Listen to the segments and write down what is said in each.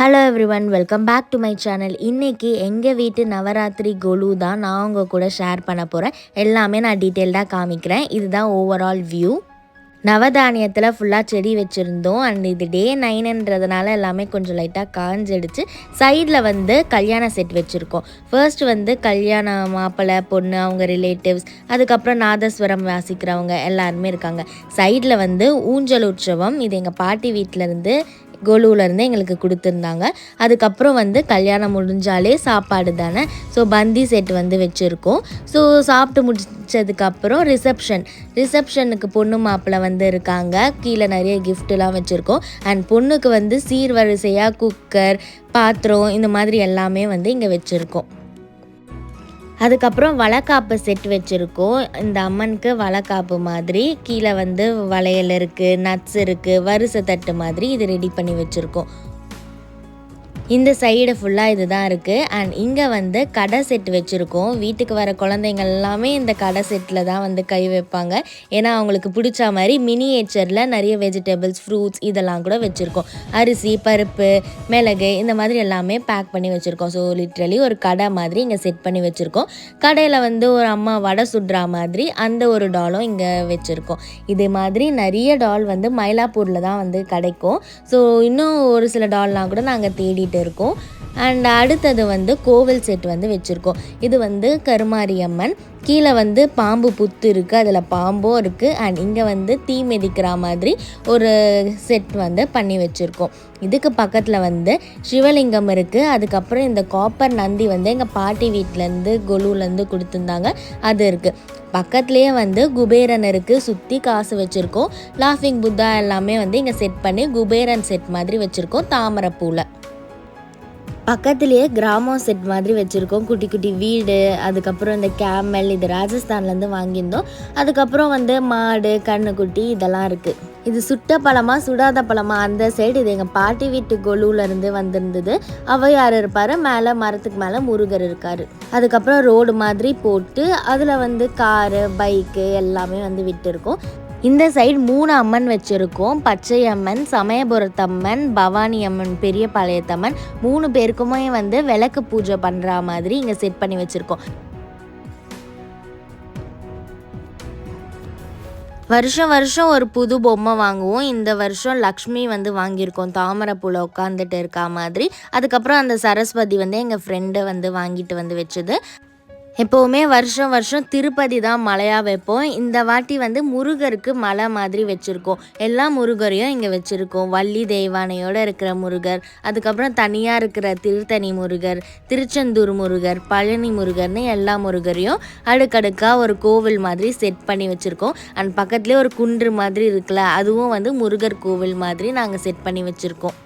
Hello everyone welcome back to my channel இன்றைக்கி எங்கள் வீட்டு நவராத்திரி கொலு தான் நான் உங்கள் கூட ஷேர் பண்ண போகிறேன் எல்லாமே நான் டீட்டெயில்டாக காமிக்கிறேன். இதுதான் ஓவரால் வியூ நவதானியத்தில் ஃபுல்லாக செடி வச்சுருந்தோம். அண்ட் இது டே நைனுன்றதுனால எல்லாமே கொஞ்சம் லைட்டாக காஞ்சிடுச்சு சைடில் வந்து கல்யாண செட் வச்சுருக்கோம். ஃபர்ஸ்ட் வந்து கல்யாண மாப்பிள்ளை பொண்ணு அவங்க ரிலேட்டிவ்ஸ் அதுக்கப்புறம் நாதஸ்வரம் வாசிக்கிறவங்க எல்லாருமே இருக்காங்க. சைடில் வந்து ஊஞ்சல் உற்சவம். இது எங்கள் பாட்டி வீட்டிலேருந்து கோலுவிலேருந்து எங்களுக்கு கொடுத்துருந்தாங்க. அதுக்கப்புறம் வந்து கல்யாணம் முடிஞ்சாலே சாப்பாடு தானே. ஸோ பந்தி செட் வந்து வச்சுருக்கோம். ஸோ சாப்பிட்டு முடிச்சதுக்கப்புறம் ரிசப்ஷன் ரிசப்ஷனுக்கு பொண்ணு மாப்பிள்ளை வந்து இருக்காங்க. கீழே நிறைய கிஃப்ட்லாம் வச்சுருக்கோம். அண்ட் பொண்ணுக்கு வந்து சீர்வரிசையாக குக்கர் பாத்திரம் இந்த மாதிரி எல்லாமே வந்து இங்கே வச்சுருக்கோம். அதுக்கப்புறம் வளக்காப்பு செட் வச்சுருக்கோம். இந்த அம்மனுக்கு வளக்காப்பு மாதிரி கீழே வந்து வளையல் இருக்குது நட்ஸ் இருக்குது வரிசை தட்டு மாதிரி இது ரெடி பண்ணி வச்சுருக்கோம். இந்த சைடு ஃபுல்லாக இது தான் இருக்குது அண்ட் இங்கே வந்து கடை செட் வச்சுருக்கோம். வீட்டுக்கு வர குழந்தைங்க எல்லாமே இந்த கடை செட்டில் தான் வந்து கை வைப்பாங்க. ஏன்னா அவங்களுக்கு பிடிச்ச மாதிரி மினியேச்சரில் நிறைய வெஜிடபிள்ஸ் ஃப்ரூட்ஸ் இதெல்லாம் கூட வச்சுருக்கோம். அரிசி பருப்பு மிளகு இந்த மாதிரி எல்லாமே பேக் பண்ணி வச்சுருக்கோம். ஸோ லிட்ரலி ஒரு கடை மாதிரி இங்கே செட் பண்ணி வச்சுருக்கோம். கடையில் வந்து ஒரு அம்மா வடை சுடுற மாதிரி அந்த ஒரு டாலும் இங்கே வச்சுருக்கோம். இதே மாதிரி நிறைய டால் வந்து மயிலாப்பூரில் தான் வந்து கிடைக்கும். ஸோ இன்னும் ஒரு சில டால்லாம் கூட நாங்கள் தேடிட்டு இருக்கும். அண்ட் அடுத்தது வந்து கோவில் செட் வந்து வச்சுருக்கோம். இது வந்து கருமாரியம்மன் கீழே வந்து பாம்பு புத்து இருக்குது அதில் பாம்பும் இருக்குது அண்ட் இங்கே வந்து தீ மிதிக்கிற மாதிரி ஒரு செட் வந்து பண்ணி வச்சுருக்கோம். இதுக்கு பக்கத்தில் வந்து சிவலிங்கம் இருக்குது அதுக்கப்புறம் இந்த காப்பர் நந்தி வந்து எங்கள் பாட்டி வீட்டிலேருந்து கொலுலேருந்து கொடுத்துருந்தாங்க. அது இருக்குது பக்கத்துலேயே வந்து குபேரன் இருக்குது சுற்றி காசு வச்சுருக்கோம். லாஃபிங் புத்தா எல்லாமே வந்து இங்கே செட் பண்ணி குபேரன் செட் மாதிரி வச்சுருக்கோம். தாமரைப்பூவில் பக்கத்துலேயே கிராமம் செட் மாதிரி வச்சுருக்கோம். குட்டி குட்டி வீடு அதுக்கப்புறம் இந்த கேமல் இது ராஜஸ்தான்லேருந்து வாங்கியிருந்தோம். அதுக்கப்புறம் வந்து மாடு கண்ணுக்குட்டி இதெல்லாம் இருக்குது இது சுட்ட பழமா சுடாத பழமா? அந்த சைடு இது எங்கள் பாட்டி வீட்டு கொலுவிலேருந்து வந்திருந்தது. அவையார் இருப்பார்? மேலே மரத்துக்கு மேலே முருகர் இருக்கார். அதுக்கப்புறம் ரோடு மாதிரி போட்டு அதில் வந்து காரு பைக்கு எல்லாமே வந்து விட்டுருக்கோம். இந்த சைடு மூணு அம்மன் வச்சுருக்கோம். பச்சை அம்மன் சமயபுரத்தம்மன் பவானி அம்மன் பெரிய பாளையத்தம்மன் மூணு பேருக்குமே வந்து விளக்கு பூஜை பண்ணுற மாதிரி இங்கே செட் பண்ணி வச்சுருக்கோம். வருஷம் வருஷம் ஒரு புது பொம்மை வாங்குவோம். இந்த வருஷம் லக்ஷ்மி வந்து வாங்கியிருக்கோம். தாமரைப்பூல உட்காந்துட்டு இருக்கா மாதிரி. அதுக்கப்புறம் அந்த சரஸ்வதி வந்து எங்கள் ஃப்ரெண்டு வந்து வாங்கிட்டு வந்து வச்சது. எப்போவுமே வருஷம் வருஷம் திருப்பதி தான் மலையாக வைப்போம். இந்த வாட்டி வந்து முருகருக்கு மலை மாதிரி வச்சுருக்கோம். எல்லா முருகரையும் இங்கே வச்சுருக்கோம். வள்ளி தெய்வானையோடு இருக்கிற முருகர் அதுக்கப்புறம் தனியாக இருக்கிற திருத்தணி முருகர் திருச்செந்தூர் முருகர் பழனி முருகர்னு எல்லா முருகரையும் அடுக்கடுக்காக ஒரு கோவில் மாதிரி செட் பண்ணி வச்சுருக்கோம். அண்ட் பக்கத்துலேயே ஒரு குன்று மாதிரி இருக்குல்ல அதுவும் வந்து முருகர் கோவில் மாதிரி நாங்கள் செட் பண்ணி வச்சுருக்கோம்.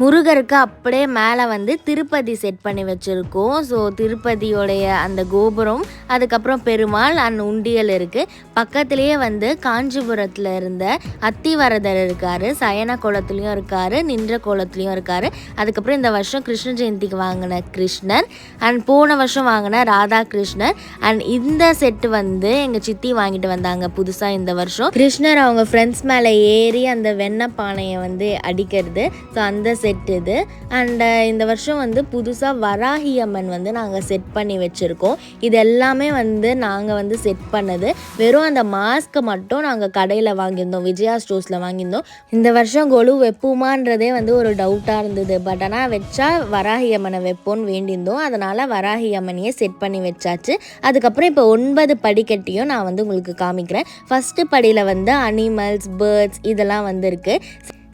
முருகருக்கு அப்படியே மேலே வந்து திருப்பதி செட் பண்ணி வச்சுருக்கோம். ஸோ திருப்பதியோடைய அந்த கோபுரம் அதுக்கப்புறம் பெருமாள் அண்ட் உண்டியல் இருக்குது பக்கத்துலேயே வந்து காஞ்சிபுரத்தில் இருந்த அத்திவரதர் இருக்கார் சயன கோலத்துலேயும் இருக்கார் நின்ற கோலத்துலேயும் இருக்கார். அதுக்கப்புறம் இந்த வருஷம் கிருஷ்ண ஜெயந்திக்கு வாங்கின கிருஷ்ணர் அண்ட் போன வருஷம் வாங்கின ராதா கிருஷ்ணர் அண்ட் இந்த செட்டு வந்து எங்கள் சித்தி வாங்கிட்டு வந்தாங்க புதுசாக இந்த வருஷம். கிருஷ்ணர் அவங்க ஃப்ரெண்ட்ஸ் மேலே ஏறி அந்த வெண்ணெய் பானையை வந்து அடிக்கிறது. ஸோ அந்த செட் இது. அண்ட் uh, இந்த வருஷம் வந்து புதுசாக வராகி அம்மன் வந்து நாங்கள் செட் பண்ணி வச்சுருக்கோம். இது எல்லாமே வந்து நாங்கள் வந்து செட் பண்ணது. வெறும் அந்த மாஸ்க்கை மட்டும் நாங்கள் கடையில் வாங்கியிருந்தோம். விஜயா ஸ்டோர்ஸில் வாங்கியிருந்தோம். இந்த வருஷம் கொலு வைப்போமான்றதே வந்து ஒரு டவுட்டாக இருந்தது. பட் ஆனால் வச்சா வராகி அம்மனை வைப்போன்னு வேண்டியிருந்தோம். அதனால் வராகி அம்மனையே செட் பண்ணி வச்சாச்சு. அதுக்கப்புறம் இப்போ ஒன்பது படிக்கட்டியும் நான் வந்து உங்களுக்கு காமிக்கிறேன். ஃபஸ்ட்டு படியில் வந்து அனிமல்ஸ் பேர்ட்ஸ் இதெல்லாம் வந்துருக்கு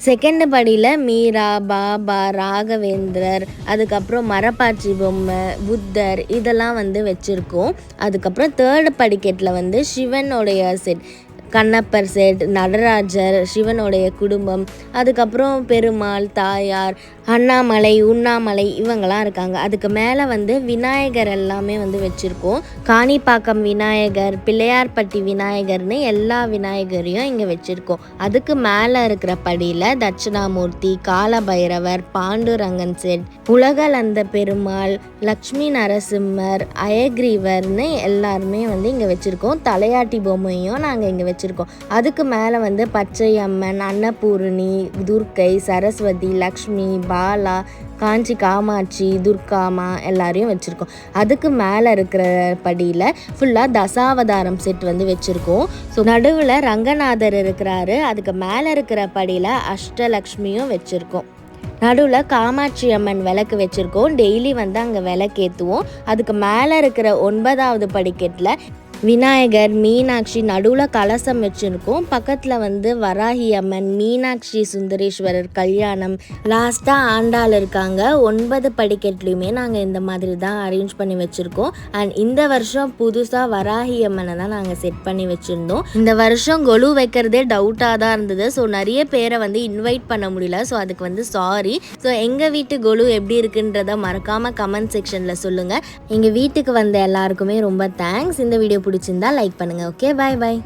செகண்ட் படியில் மீரா பாபா ராகவேந்திரர் அதுக்கப்புறம் மரப்பாச்சி பொம்மை புத்தர் இதெல்லாம் வந்து வச்சுருக்கோம். அதுக்கப்புறம் தேர்டு படிக்கெட்டில் வந்து சிவனுடைய செட் கண்ணப்பர் செட் நடராஜர் சிவனுடைய குடும்பம் அதுக்கப்புறம் பெருமாள் தாயார் அண்ணாமலை உண்ணாமலை இவங்கெல்லாம் இருக்காங்க. அதுக்கு மேலே வந்து விநாயகர் எல்லாமே வந்து வச்சுருக்கோம். காணிப்பாக்கம் விநாயகர் பிள்ளையார்பட்டி விநாயகர்னு எல்லா விநாயகரையும் இங்கே வச்சுருக்கோம். அதுக்கு மேலே இருக்கிற படியில் தட்சிணாமூர்த்தி காலபைரவர் பாண்டுரங்கன் செட் உலகளந்த பெருமாள் லக்ஷ்மி நரசிம்மர் அயக்ரீவர்னு எல்லாருமே வந்து இங்கே வச்சுருக்கோம். தலையாட்டி பொம்மையும் நாங்கள் இங்கே வச்சு வச்சுருக்கோம். அதுக்கு மேலே வந்து பச்சை அம்மன் அன்னபூரணி துர்க்கை சரஸ்வதி லக்ஷ்மி பாலா காஞ்சி காமாட்சி துர்காமா எல்லாரையும் வச்சுருக்கோம். அதுக்கு மேலே இருக்கிற படியில் ஃபுல்லாக தசாவதாரம் செட் வந்து வச்சுருக்கோம். ஸோ நடுவில் ரங்கநாதர் இருக்கிறாரு. அதுக்கு மேலே இருக்கிற படியில் அஷ்டலக்ஷ்மியும் வச்சுருக்கோம். நடுவில் காமாட்சி அம்மன் விளக்கு வச்சுருக்கோம். டெய்லி வந்து அங்கே விளக்கேற்றுவோம் அதுக்கு மேலே இருக்கிற ஒன்பதாவது படிக்கட்டில் விநாயகர் மீனாட்சி நடுவில் கலசம் வச்சுருக்கோம். பக்கத்தில் வந்து வராகி அம்மன் மீனாட்சி சுந்தரேஸ்வரர் கல்யாணம். லாஸ்ட்டாக ஆண்டாள் இருக்காங்க. ஒன்பது படிக்கட்லையுமே நாங்கள் இந்த மாதிரி தான் அரேஞ்ச் பண்ணி வச்சுருக்கோம். அண்ட் இந்த வருஷம் புதுசாக வராகி அம்மனை தான் நாங்கள் செட் பண்ணி வச்சுருந்தோம். இந்த வருஷம் கொலு வைக்கிறதே டவுட்டாக தான் இருந்தது. ஸோ நிறைய பேரை வந்து இன்வைட் பண்ண முடியல. ஸோ அதுக்கு வந்து சாரி ஸோ எங்கள் வீட்டு கொலு எப்படி இருக்குன்றத மறக்காமல் கமெண்ட் செக்ஷனில் சொல்லுங்கள் எங்கள் வீட்டுக்கு வந்த எல்லாருக்குமே ரொம்ப தேங்க்ஸ் இந்த வீடியோ பிடிச்சிருந்தா லைக் பண்ணுங்கள் ஓகே பாய் பாய்